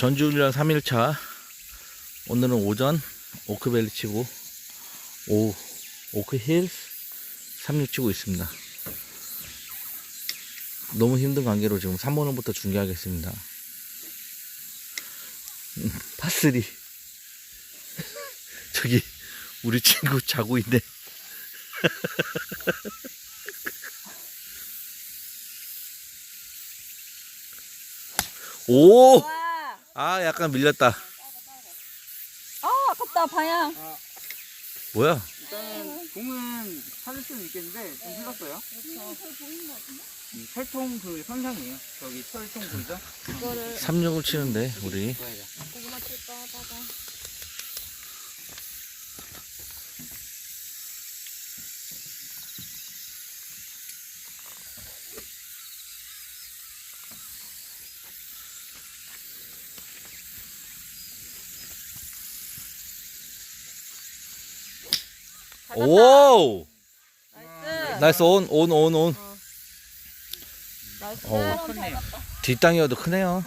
전주훈련 3일차. 오늘은 오전 오크밸리 치고 오후 오크힐 36 치고 있습니다. 너무 힘든 관계로 지금 3번호부터 중계하겠습니다. 음, 파스리. 저기 우리 친구 자고 있네. 오! 와. 아 약간 밀렸다 아 아깝다 방향. 뭐야 일단은 공은 찾을 수는 있겠는데 좀 흘렀어요. 음, 철통 그 선상이에요. 저기 철통 보이죠? 36을 치는데 우리 좋아요. 고구마 칠까 하다가. 오 나이스. 나이스 온 온 온 온 나이스. 어. 컸네요. 뒷땅이어도 크네요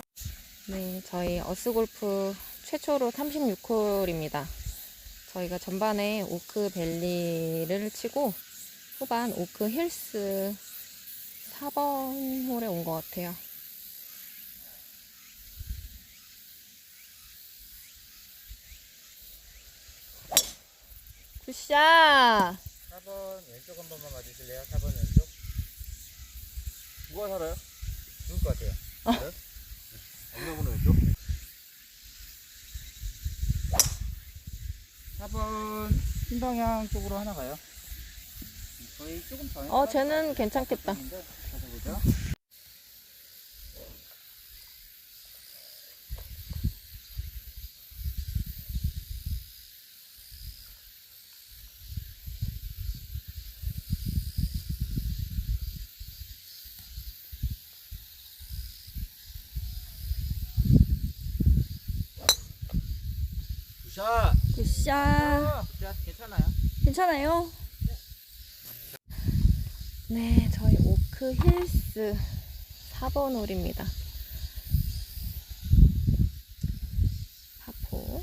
네, 저희 어스골프 최초로 36홀입니다. 저희가 전반에 오크 밸리를 치고 후반 오크 힐스 4번 홀에 온 것 같아요. 굿샷! 4번 왼쪽 한 번만 봐주실래요? 4번 왼쪽. 누가 살아요? 죽을 것 같아요. 그래? 엉덩이는 왼쪽. 4번 흰 방향 쪽으로 하나 가요. 저희 조금 더. 어, 쟤는 괜찮겠다. 가서 보죠. 굿샷. 괜찮아요. 괜찮아요? 네, 저희 오크 힐스 4번 홀입니다. 파포.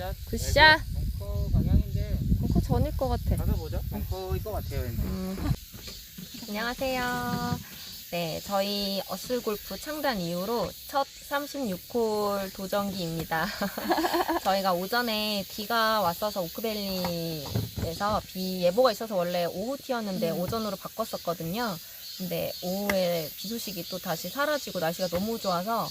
굿샷. 굿샷. 벙커 방향인데 벙커 전일 것 같아. 가서 보죠. 벙커일 것 같아요. 왠지. 음. 안녕하세요. 네, 저희 어슬 골프 창단 이후로 첫 36홀 도전기입니다. 저희가 오전에 비가 왔어서 오크밸리에서 비 예보가 있어서 원래 오후 티였는데 오전으로 바꿨었거든요. 근데 오후에 비 소식이 또 다시 사라지고 날씨가 너무 좋아서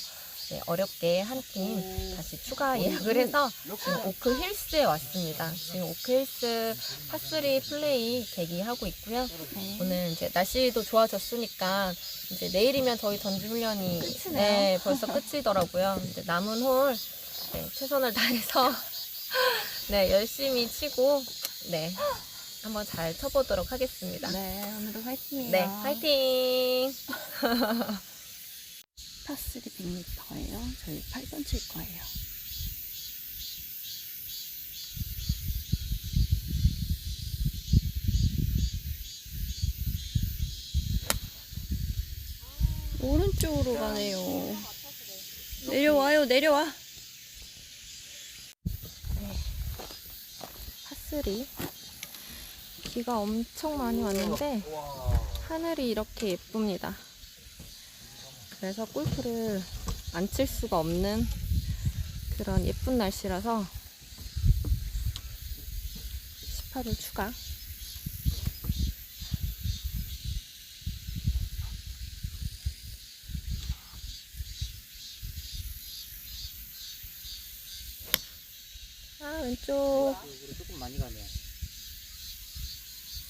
네, 어렵게 한 팀 다시 추가 예약을 해서 지금 오크 힐스에 왔습니다. 지금 오크 힐스 파3 플레이 대기하고 있고요. 오늘 이제 날씨도 좋아졌으니까 이제 내일이면 저희 전주 훈련이 네, 벌써 끝이더라고요. 이제 남은 홀 네, 최선을 다해서 네, 열심히 치고 네. 한번 잘 쳐보도록 하겠습니다. 네, 오늘도 화이팅이에요. 네, 파이팅! 파3 100m예요. 저희 8번 칠 거예요. 오른쪽으로 가네요. 내려와요, 내려와. 파3 비가 엄청 많이 왔는데 하늘이 이렇게 예쁩니다. 그래서 골프를 안 칠 수가 없는 그런 예쁜 날씨라서 18을 추가. 아, 왼쪽. 조금 많이 가네요.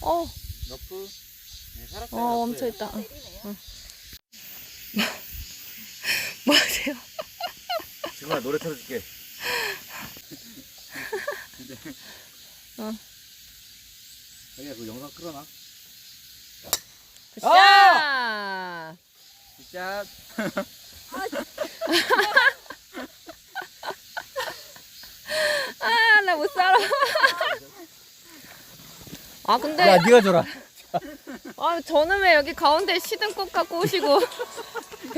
어, 너프. 네. 어, 멈춰 있다. 응. 응. 뭐 하세요? 지금아 노래 틀어줄게 어. 자기야 그 영상 끌어놔 굿샷! 굿샷. 아, 나 못 살아. 아, 근데. 야 네가 줘라. 아, 저는 왜 여기 가운데 시든 꽃 갖고 오시고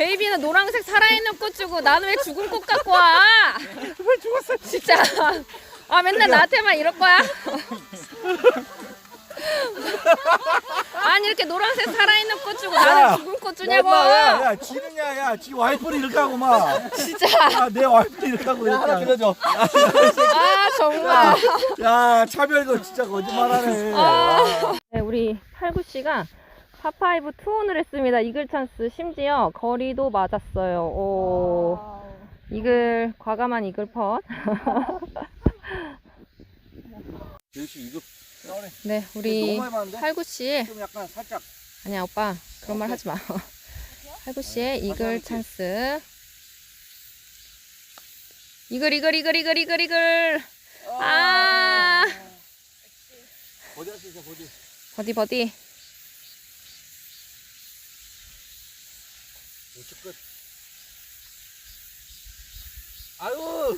베이비는 노란색 살아있는 꽃 주고 나는 왜 죽은 꽃 갖고 와? 왜 죽었어? 진짜. 아 맨날 나한테만 이럴 거야? 아니 이렇게 노란색 살아있는 꽃 주고 야. 나는 죽은 꽃 주냐고? 야야 지느냐 야지 와이프를 이렇게 하고 막. 진짜. 야내 와이프를 이렇게 하고 이렇게. 하나 빌려줘. 아 정말. 야 차별도 진짜 거짓말하네. 아. 네, 우리 팔구 씨가 파파이브 투혼을 했습니다. 이글 찬스 심지어 거리도 맞았어요. 오. 이글 과감한 이글 펫. 역시 이거 네, 우리 너무? 팔구 씨 좀 약간 살짝. 아니야 오빠 그런 말 하지 마. 팔구 씨의 이글 찬스. 이글 이글 이글 이글 이글 이글. 아. 어디 할수 있어 어디. 버디 버디. 우측 끝. 아유.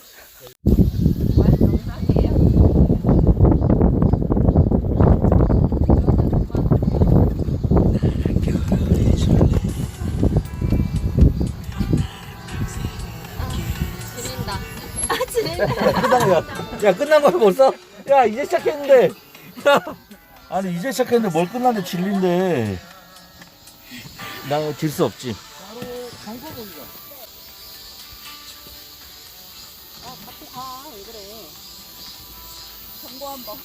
끝난 거야. 야 끝난 거야 벌써? 야 이제 시작했는데. 야, 아니 이제 시작했는데 뭘 끝났는데 질린데. 나 질 수 없지. 한번.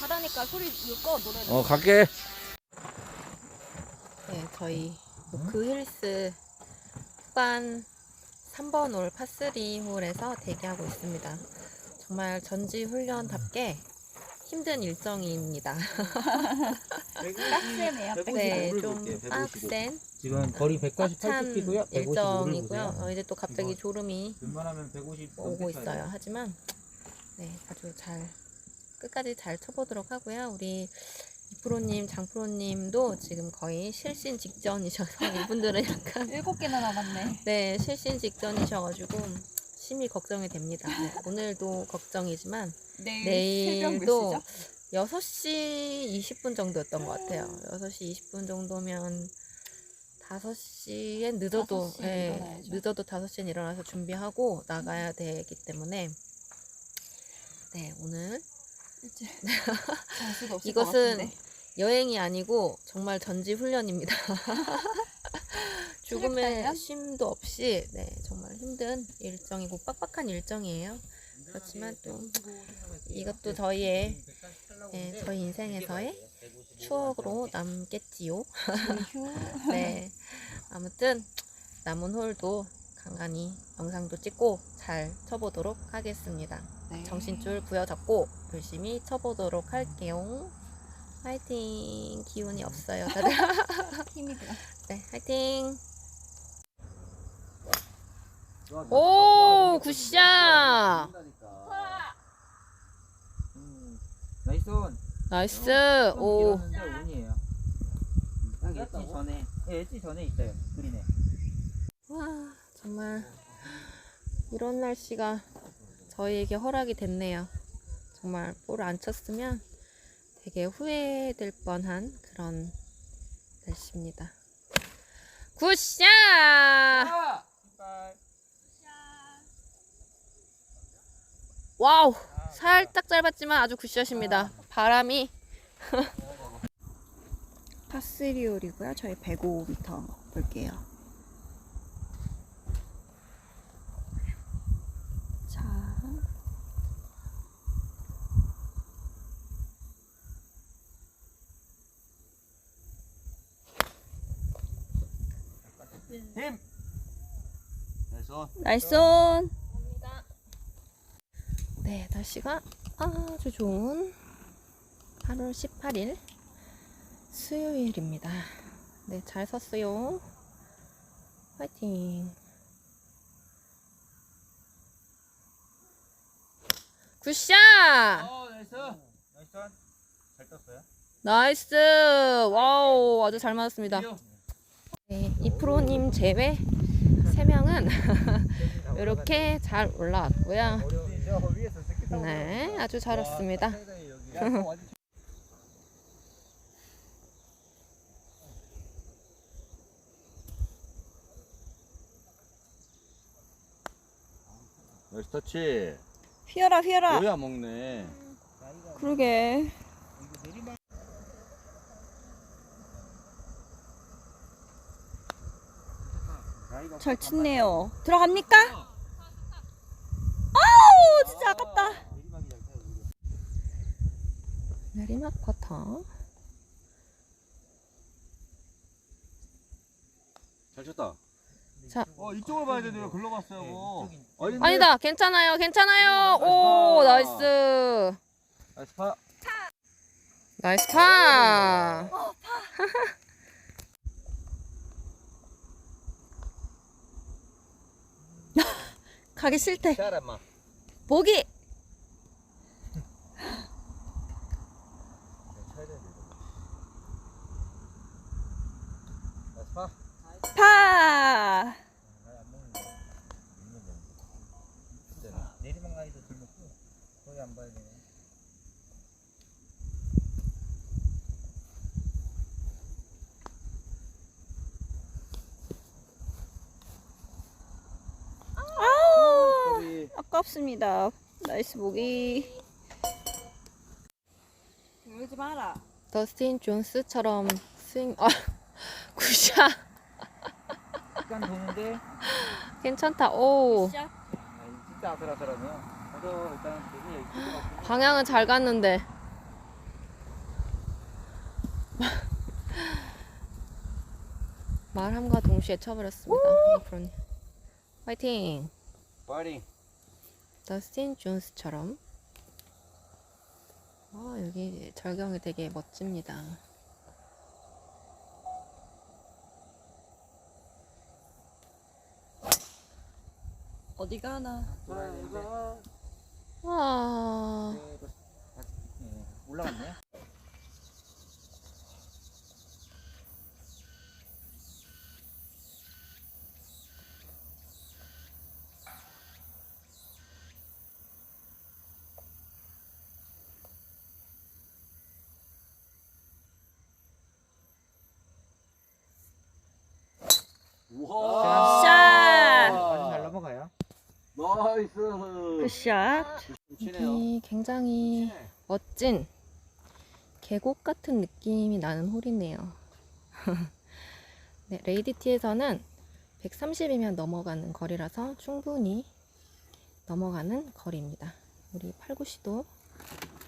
가라니까 소리 읽고 노래. 어 갈게. 네, 저희 오크 힐스 후반 3번 홀 파3 홀에서 대기하고 있습니다. 정말 전지 훈련답게 힘든 일정입니다. 빡세네요. 네, 좀 빡센 지금 거리 꽉찬 188피고요. 일정이고요. 어, 이제 또 갑자기 졸음이 웬만하면 150 오고 있어요. 하지만 네, 아주 잘 끝까지 잘 쳐보도록 하고요. 우리 이프로님, 장프로님도 지금 거의 실신 직전이셔서 이분들은 약간 일곱 개나 남았네. 네 실신 직전이셔가지고 심히 걱정이 됩니다. 네, 오늘도 걱정이지만 내일 새벽 몇 내일도 시죠? 6시 20분 정도였던 것 같아요. 6시 20분 정도면 5시엔 늦어도 5시에 예, 일어나야죠. 늦어도 5시엔 일어나서 준비하고 나가야 되기 때문에 네 오늘 잘 없을 이것은. 여행이 아니고 정말 전지 훈련입니다. 죽음의? 쉼도 없이 네 정말 힘든 일정이고 빡빡한 일정이에요. 그렇지만 또 이것도 저희의 네, 저희 인생에서의 추억으로 남겠지요. 휴. 네 아무튼 남은 홀도 간간히 영상도 찍고 잘 쳐보도록 하겠습니다. 네. 정신줄 부여잡고 열심히 쳐보도록 할게요. 화이팅! 기운이 없어요, 다들. 힘이 들어. 네, 화이팅! 오, 굿샷! 나이스 온. 나이스! 오, 길었는데 온이에요. 딱 엣지 전에, 예, 엣지 전에 있어요. 그린에. 와, 정말 이런 날씨가 저희에게 허락이 됐네요. 정말 볼을 안 쳤으면 되게 후회될 뻔한 그런 날씨입니다. 굿샷! 와우! 살짝 짧았지만 아주 굿샷입니다. 바람이 파스리올이고요. 저희 105m 볼게요. 자, 힘. 그래서 나이스 온. 네, 날씨가 아주 좋은 8월 18일 수요일입니다. 네, 잘 섰어요. 화이팅. 굿샷! 어, 나이스. 나이스 온. 잘 떴어요. 나이스! 와우, 아주 잘 맞았습니다. 네, 이프로님 제외 세 명은 이렇게 잘 올라왔고요. 네, 아주 잘 왔습니다. 나이스 터치. 휘어라 휘어라. 뭐야 먹네. 그러게. 잘 쳤네요. 들어갑니까? 아우 진짜 아깝다. 내리막 퍼터. 잘 쳤다. 자. 어 이쪽을 봐야 되는데 왜 글로 갔어요? 뭐. 아닌데? 아니다, 괜찮아요, 괜찮아요. 오, 나이스. 나이스 파. 나이스 파. 가기 싫대. 보기. 나이스 파 파. 내리막 라인도 들렸고 거기 안 봐야 되네 아우 아깝습니다. 나이스 보기. 그러지 마라. 더스틴 존스처럼 스윙. 아, 굿샷. 시간 도는데 괜찮다. 오, 샷. 아, 진짜 아슬아슬하네요 저도 일단 되게 얘기 방향은 잘 갔는데. 말함과 동시에 쳐버렸습니다. 이 프로님. 화이팅! 파이팅 더스틴 존스처럼. 아, 여기 절경이 되게 멋집니다. 어디 가나. 돌아야 되는데 와, 네, 올라갔네 우와. 샷. 아주 잘 넘어가요 나이스. 굿샷. 치네요. 이 굉장히 멋진 계곡 같은 느낌이 나는 홀이네요. 네, 레이디티에서는 130이면 넘어가는 거리라서 충분히 넘어가는 거리입니다. 우리 팔구 씨도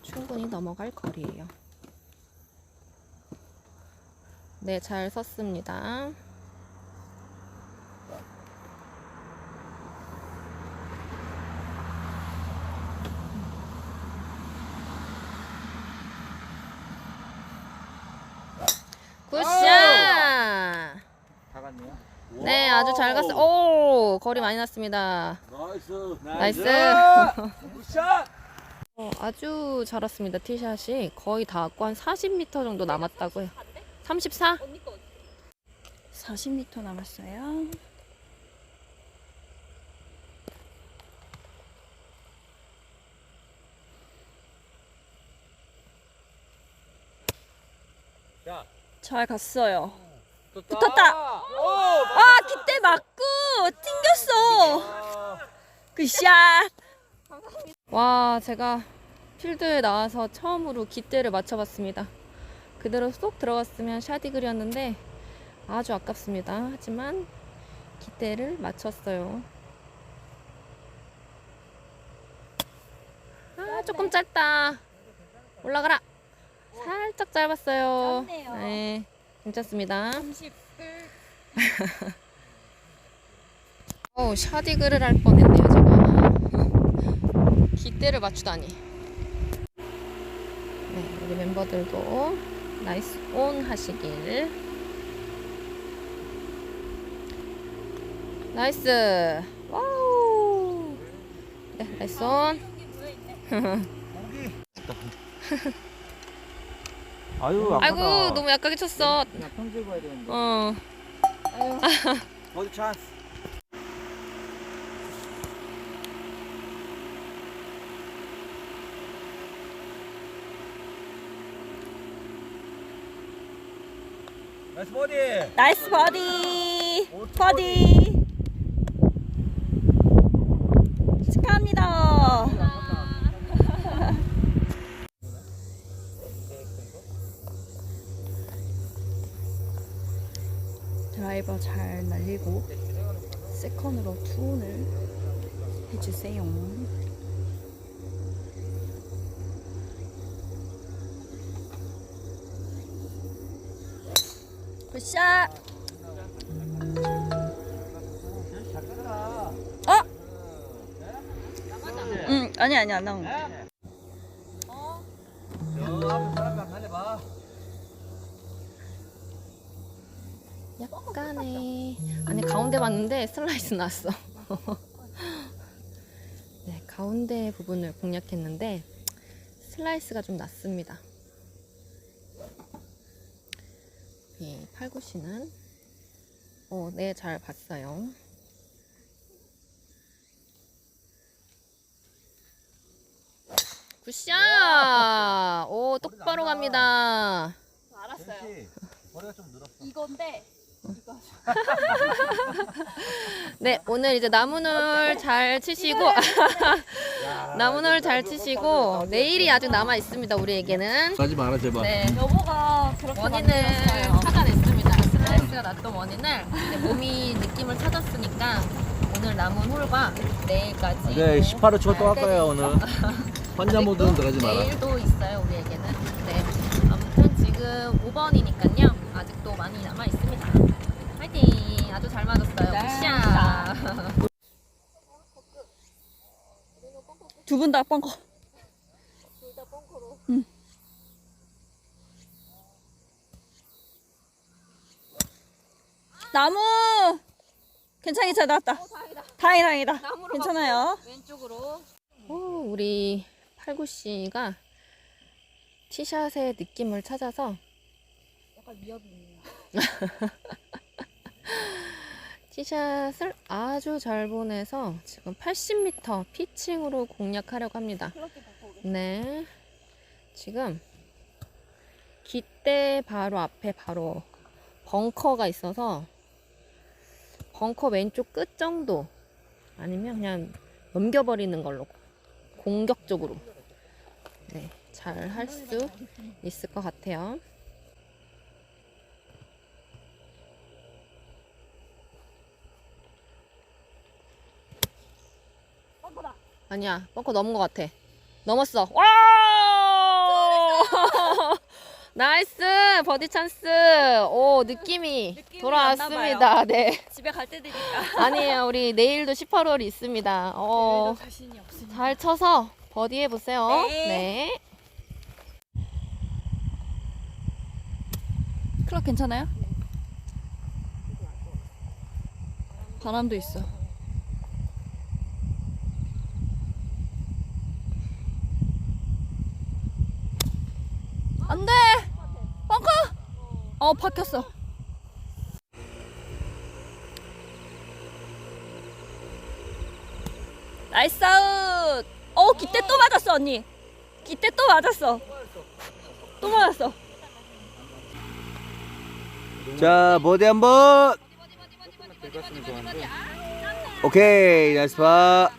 충분히 넘어갈 거리예요. 네, 잘 섰습니다. 굿샷! 다 갔네요 네, 아주 잘 갔어요. 오, 거리 많이 났습니다. 나이스. 나이스. 굿샷. 어, 아주 잘 왔습니다. 티샷이 거의 다 왔고 한 40m 정도 남았다고요. 34? 40m 남았어요. 자잘 갔어요. 붙었다 붙었다. 오 아, 기대 맞고 튕겼어. 굿샷. 와, 제가 필드에 나와서 처음으로 깃대를 맞춰봤습니다. 그대로 쏙 들어갔으면 샤디글이었는데 아주 아깝습니다. 하지만 깃대를 맞췄어요. 아, 조금 짧다. 올라가라. 살짝 짧았어요. 짧네요. 네, 괜찮습니다. 30. 어, 샤디글을 할 뻔했네요, 제가. 깃대를 맞추다니. 네, 우리 멤버들도 나이스 온 하시길. 나이스. 와우. 네, 나이스 온. 아유 아이고, 너무 약하게 쳤어. 어. 어디 찬스. 나이스 버디. 나이스 버디. 버디. 주세요. 굿샷! 어? 응, 아니, 아니, 안 나온 거. 약간의 아니 가운데 봤는데 슬라이스 났어. 네 가운데 부분을 공략했는데 슬라이스가 좀 났습니다. 이 팔구씨는 어, 네, 잘 봤어요. 굿샷! 오, 똑바로 갑니다. 알았어요. 머리가 좀 늘었어. 이건데. 네, 오늘 이제 나무늘 잘 치시고, 나무늘 잘 치시고, 내일이 아직 남아 있습니다, 우리에게는. 가지 마라 제발. 네, 여보가 그렇게 원인을 만들었어요. 찾아냈습니다. 스트레스가 났던 원인을 이제 몸이 느낌을 찾았으니까 오늘 남은 홀과 내일까지. 네, 18호 치고 또할잘 거예요 오늘. 환자 모드 는 들어가지 마라. 내일도 있어요, 우리에게는. 네. 아무튼 지금 5번이니까요. 아직도 많이 남아 있습니다. 화이팅! 아주 잘 맞았어요. 네. 굿샷! 두분 다 뻥커. 응. 나무 괜찮게 잘 나왔다. 다행이다. 다행이다. 나무로 괜찮아요. 왼쪽으로. 오, 우리 팔구 씨가 티샷의 느낌을 찾아서 약간 위협이 있네요. 티샷을 아주 잘 보내서 지금 80m 피칭으로 공략하려고 합니다. 네. 지금 기대 바로 앞에 바로 벙커가 있어서 벙커 왼쪽 끝 정도 아니면 그냥 넘겨버리는 걸로 공격적으로 네, 잘 할 수 있을 것 같아요. 아니야, 벙커 넘은 것 같아. 넘었어. 와! 나이스! 버디 찬스! 오, 느낌이, 느낌이 돌아왔습니다. 네. 집에 갈 때 되니까. 아니에요. 우리 내일도 18월이 있습니다. 어. 잘 쳐서 버디 해보세요. 네. 네. 클럽 괜찮아요? 바람도 있어. 안 돼! 벙커! 어, 박혔어. 나이스 아웃! 어, 기대 또 맞았어, 언니. 기대 또 맞았어. 또 맞았어. 자 버디 한번. 오케이 나이스 파.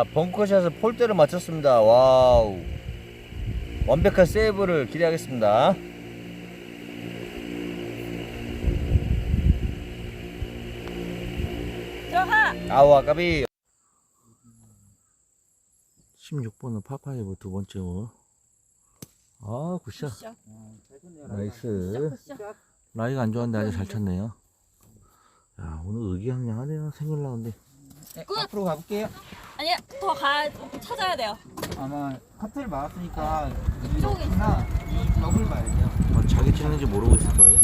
자 벙커샷을 폴대를 맞췄습니다. 와우. 완벽한 세이브를 기대하겠습니다. 아우 아까비 16번은 파파이브 두 번째 홀. 아 굿샷 굿샷. 나이스 라이가 안 좋았는데 아주 잘 쳤네요 야 오늘 의기양양하네요 생일 라운드 네, 앞으로 가볼게요. 아니야, 더 가, 찾아야 돼요. 아마 카트를 막았으니까 이쪽이나 이 벽을 봐야 돼요. 어, 자기 찍는지 모르고 있을 거예요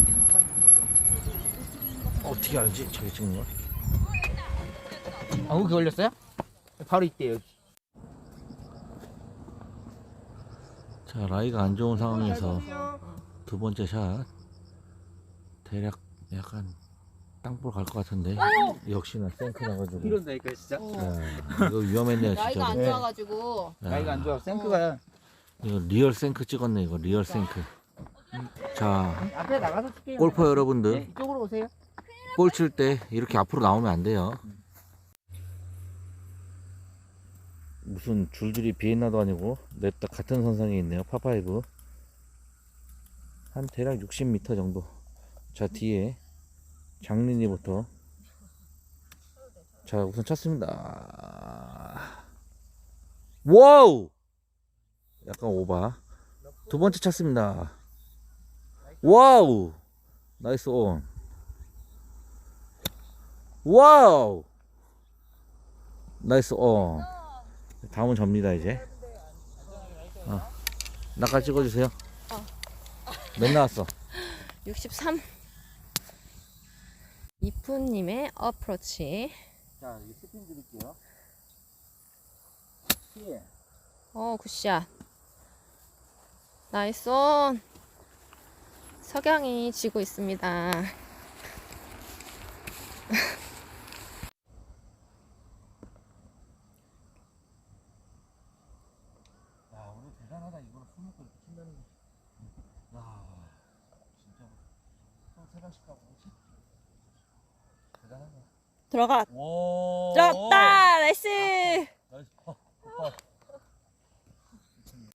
어떻게 알지 자기 찍는 거? 아, 거기 걸렸어요? 바로 이때 여기. 자 라이가 안 좋은 상황에서 두 번째 샷 대략 약간 땅볼 갈 것 같은데. 역시나 생크 나가지고. 이런다니까 진짜. 야, 이거 위험했네요 나이가 진짜 안 네. 좋아가지고. 나이가 안 좋아. 생크가. 이거 리얼 생크 찍었네 이거. 리얼 생크. 자. 앞에 나가서 칠게요. 골퍼 네, 여러분들. 이쪽으로 오세요. 볼 칠 때 이렇게 앞으로 나오면 안 돼요. 무슨 줄줄이 비엔나도 아니고 냅다 같은 선상에 있네요 파파이브. 한 대략 60m 정도. 자 뒤에 장린이부터. 자 우선 쳤습니다. 와우! 약간 오바. 두 번째 쳤습니다. 와우! 나이스 온. 와우! 나이스 온. 다음은 접니다 이제. 어. 나까지 찍어주세요. 몇 나왔어. 63 이프님의 어프로치 자, 이 스핀 드릴게요. 피해. 어 굿샷 나이스 온 석양이 지고 있습니다 야 오늘 대단하다 이거를 술 먹고 이렇게 친다는 게. 야 진짜 또세 번씩 가고 그렇지? 대단하네 들어가. 오 들었다. 나이스. 나이스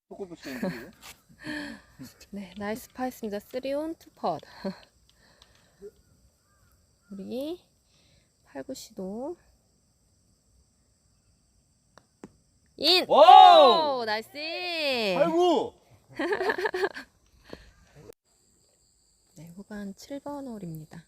초코부 씨인데. 네 나이스 파였습니다 3온 2펫 우리 8, 9시도 인! 와우! 오, 나이스! 아이고 네, 후반 7번 홀입니다.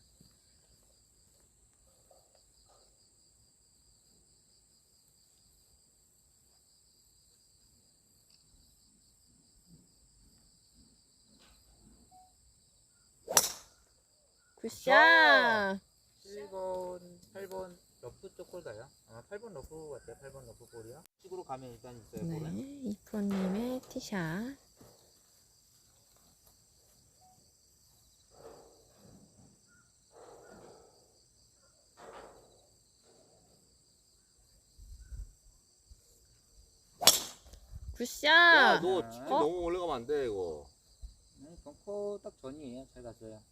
굿샷! 7번, 8번 러프 쪽골 가요. 아마 8번 러프 같아요. 8번 러프 볼이요. 식으로 가면 일단 있어요. 네, 볼은. 이프로님의 티샷. 굿샷! 너 진짜 너무 올라가면 안 돼 이거 네, 벙커 딱 전이에요. 잘 갔어요.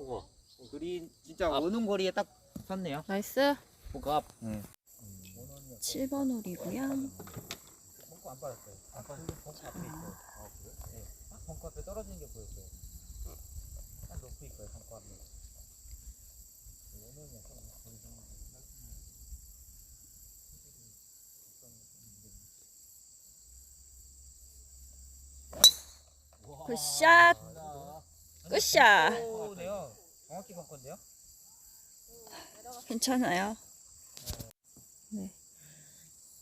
보고 그린 진짜 오는 거리에 딱 섰네요. 나이스! 보갑. 네. 7번 홀이고요. 벙커 안. 안 받았어요. 벙커 앞에 있어요. 아, 그래? 네. 딱 벙커 앞에 떨어지는 게 보였어요. 딱 높이 있어요. 벙커 앞에. 오는 약간 거리 좀 굿샷. 네요. 정확히 벙커인데요? 괜찮아요. 네.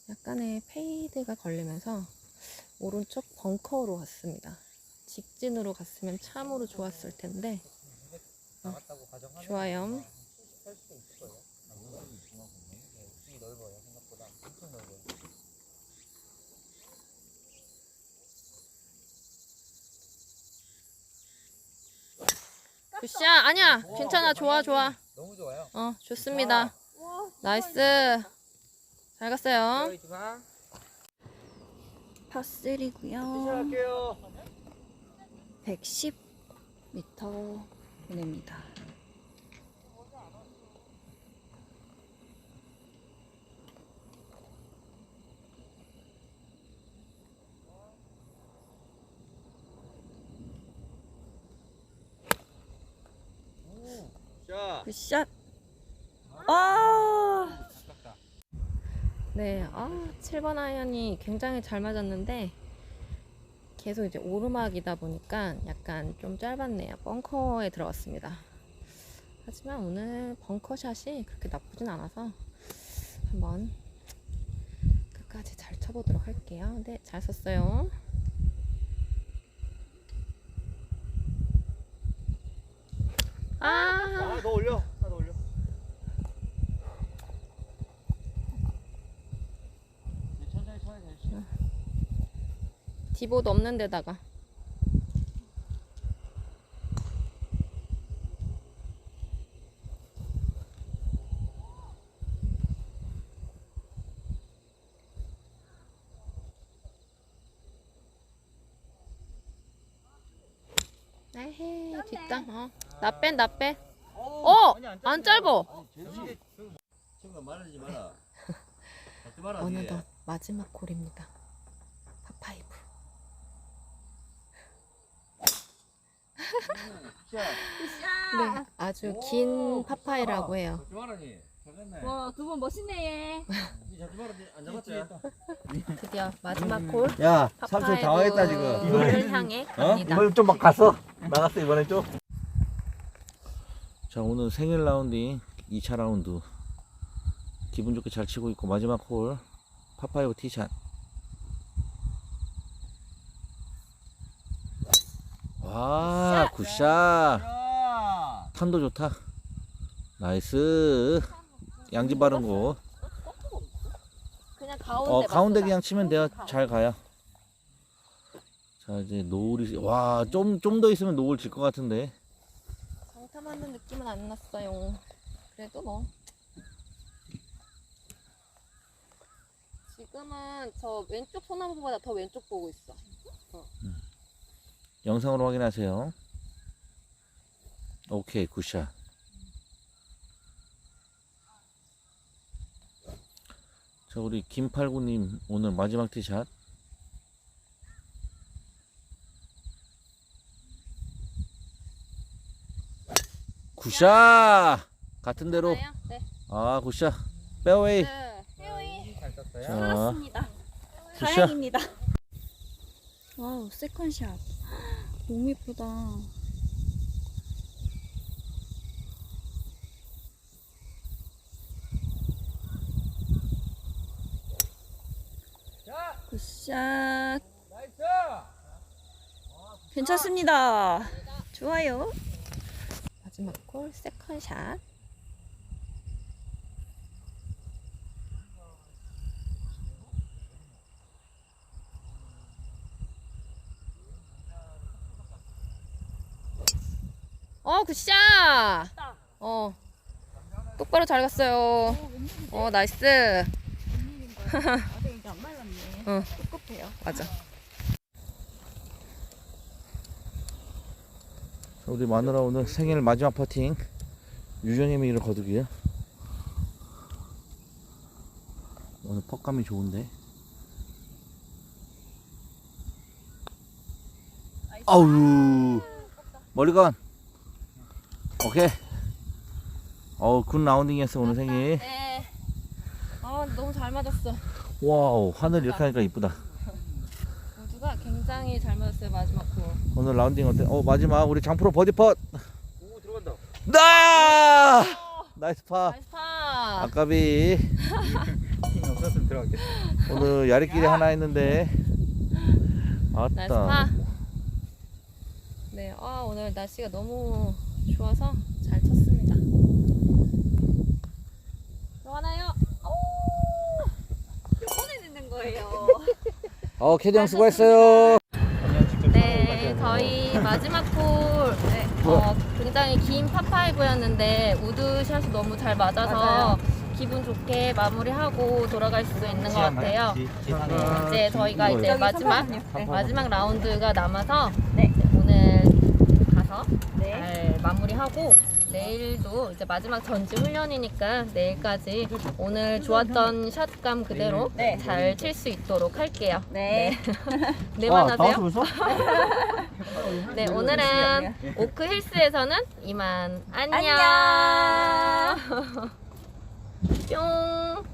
약간의 페이드가 걸리면서 오른쪽 벙커로 갔습니다. 직진으로 갔으면 참으로 좋았을 텐데 가정하면 좋아요. 아. 네, 넓어요. 생각보다 엄청 넓어요. 굿샷 아니야 괜찮아 좋아 좋아 너무 좋아요. 어 좋습니다 나이스 잘 갔어요 저희 주방 파3고요. 할게요. 110m 보냅니다. 자 굿샷. 아, 아깝다. 네, 아, 7번 아이언이 굉장히 잘 맞았는데 계속 이제 오르막이다 보니까 약간 좀 짧았네요. 벙커에 들어갔습니다. 하지만 오늘 벙커샷이 그렇게 나쁘진 않아서 한번 끝까지 잘 쳐보도록 할게요. 네, 잘 썼어요. 아, 하나 더 올려. 하나 더 올려. 네, 천천히 쳐야 되지. 디봇 없는 데다가. 에헤이 뒷땅 어나 뺀 나빼 어! 안 짧어. 친구가 말하지 마라. 잡지 마라. 어느덧 마지막 콜입니다. 파파이브. 네, 아주 긴 파파이라고 해요. 잡지 마라 니. 잘했네. 와, 두 분 멋있네. 니 잡지 마라. 안 잡았지? 드디어 마지막 콜. 야, 파파이브 를 향해 갑니다. 이번에 좀막 갔어. 나갔어 이번에 좀. 자 오늘 생일 라운딩 2차 라운드 기분 좋게 잘 치고 있고 마지막 홀 파파이브 티샷. 와 굿샷. 탄도 좋다. 나이스. 양지 바른 거. 그냥 가운데 어 가운데. 그냥 치면 돼요. 잘 가요. 자 이제 노을이 와 좀 좀 더 있으면 노을 질 것 같은데. 맞는 느낌은 안 났어요. 그래도 뭐. 지금은 저 왼쪽 소나무보다 더 왼쪽 보고 있어. 영상으로 확인하세요. 오케이 굿샷. 자 우리 김팔구님 오늘 마지막 티샷. 굿샷 같은 대로? 네. 아 굿샷 페어웨이 네. 잘 떴어요? 자 살았습니다. 굿샷 다행입니다. 와우, 세컨샷. 너무 예쁘다. 굿샷. 나이스! 괜찮습니다. 좋아요. 마지막 콜 세컨샷. 어 굿샷. 어 똑바로 잘 갔어요. 어 나이스. 안 말랐네. 응. 꿉꿉해요. 맞아. 우리 마누라 오늘 생일 마지막 퍼팅 유정의 미를 거두기요. 오늘 퍽감이 좋은데. 아우 멀리건. 오케이. 어우 굿 라운딩이었어 오늘 생일. 네. 아 너무 잘 맞았어. 와우 하늘 이렇게 하니까 이쁘다. 굉장히 잘 맞았어요 마지막 콜. 오늘 라운딩 어때? 어 마지막 우리 장프로 버디 펫. 오 들어간다. 나 나이스 파. 나이스 파. 아까비 힘 없었으면 들어갔겠다. 오늘 야리끼리 하나 했는데 나이스 파. 아따 네, 아 오늘 날씨가 너무 좋아서 잘 쳤습니다. 들어가나요? 몇 번에 넣는 거예요? 어 캐디 형 수고했어요 네, 저희 마지막 홀 네, 어, 굉장히 긴 파파이브였는데 우드샷이 너무 잘 맞아서 기분 좋게 마무리하고 돌아갈 수 있는 것 같아요. 네, 이제 저희가 이제 마지막 네, 마지막 라운드가 남아서 네. 이제 오늘 가서 네. 잘 마무리하고 내일도 이제 마지막 전지 훈련이니까 내일까지 오늘 좋았던 샷감 그대로 네. 잘 칠 수 있도록 할게요. 네. 네만 하세요. 벌써? 네, 오늘은 오크 힐스에서는 이만 안녕. 안녕. 뿅.